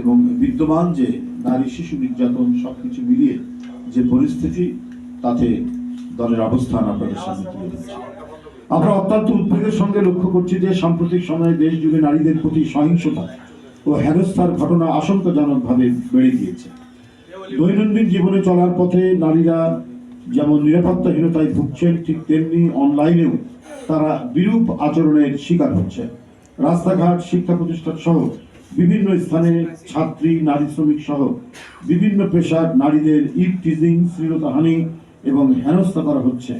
এবং বিদ্যমান যে নারী শিশু নির্যাতন সবকিছু মিলিয়ে যে পরিস্থিতি, তাতে দলের অবস্থান আপনাদের সামনে তুলে ধরছি। আমরা অত্যন্ত উদ্বেগের সঙ্গে লক্ষ্য করছি যে সাম্প্রতিক সময়ে দেশ জুড়ে নারীদের প্রতি সহিংসতা ও হেনস্থার ঘটনা আশঙ্কাজনকভাবে বেড়ে গিয়েছে। দৈনন্দিন জীবনে চলার পথে নারীরা যেমন নিরাপত্তাহীনতায় ভুগছেন, ঠিক তেমনি অনলাইনেও তারা বিরূপ আচরণের শিকার হচ্ছে রাস্তাঘাট শিক্ষা প্রতিষ্ঠান সহ বিভিন্ন স্থানে ছাত্রী, নারী, শ্রমিক সহ বিভিন্ন পেশার নারীদের ইট টিজিং শ্লীলতাহানি এবং হেনস্থা করা হচ্ছে।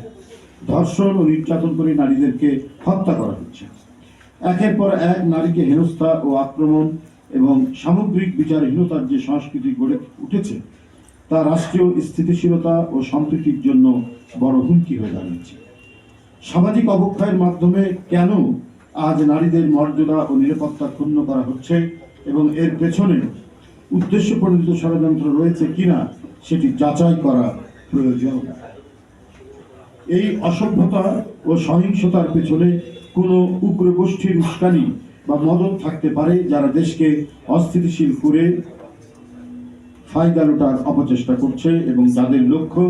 ধর্ষণ ও নির্যাতন করে নারীদেরকে হত্যা করা হচ্ছে। একের পর এক নারীকে হেনস্থা ও আক্রমণ এবং সামগ্রিক বিচারহীনতার যে সংস্কৃতি গড়ে উঠেছে, তা রাষ্ট্রীয় স্থিতিশীলতা ও সম্প্রীতির জন্য বড় হুমকি হয়ে দাঁড়িয়েছে। সামাজিক অবক্ষয়ের মাধ্যমে কেন আজ নারীদের মর্যাদা ও নিরাপত্তা ক্ষুণ্ণ করা হচ্ছে এবং এর পেছনে উদ্দেশ্য প্রণোদিত ষড়যন্ত্র রয়েছে কিনা সেটি যাচাই করা প্রয়োজন। এই অসভ্যতা ও সহিংসতার পেছনে কোনো উগ্র গোষ্ঠীর উস্কানি বা মদত থাকতে পারে যারা দেশকে অস্থিতিশীল করে ফায়দা লোটার অপচেষ্টা করছে এবং যাদের লক্ষ্য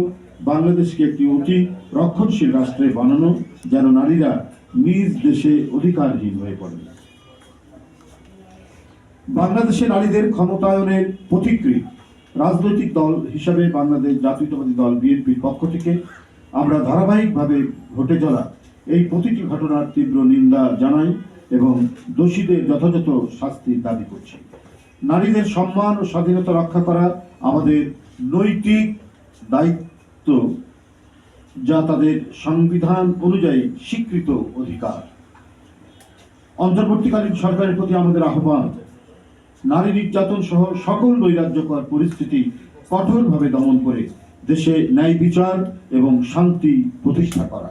বাংলাদেশকে একটি অতি রক্ষণশীল রাষ্ট্রে বানানো, যেন নারীরা নিজ দেশে অধিকারহীন হয়ে পড়ে বাংলাদেশে নারীদের ক্ষমতায়নের প্রতিক্রিয়া রাজনৈতিক দল হিসাবে বাংলাদেশ জাতীয়তাবাদী দল বিএনপির পক্ষ থেকে আমরা ধারাবাহিকভাবে ঘটে চলা এই প্রতিটি ঘটনার তীব্র নিন্দা জানাই এবং দোষীদের যথাযথ শাস্তি দাবি করছি। নারীদের সম্মান ও স্বাধীনতা রক্ষা করা আমাদের নৈতিক দায়িত্ব। যা তাদের সংবিধান অনুযায়ী স্বীকৃত অধিকার। অন্তর্বর্তীকালীন সরকারের প্রতি আমাদের আহ্বান, নারী নির্যাতন সহ সকল নৈরাজ্যকর পরিস্থিতি কঠোরভাবে দমন করে দেশে ন্যায় বিচার এবং শান্তি প্রতিষ্ঠা করা।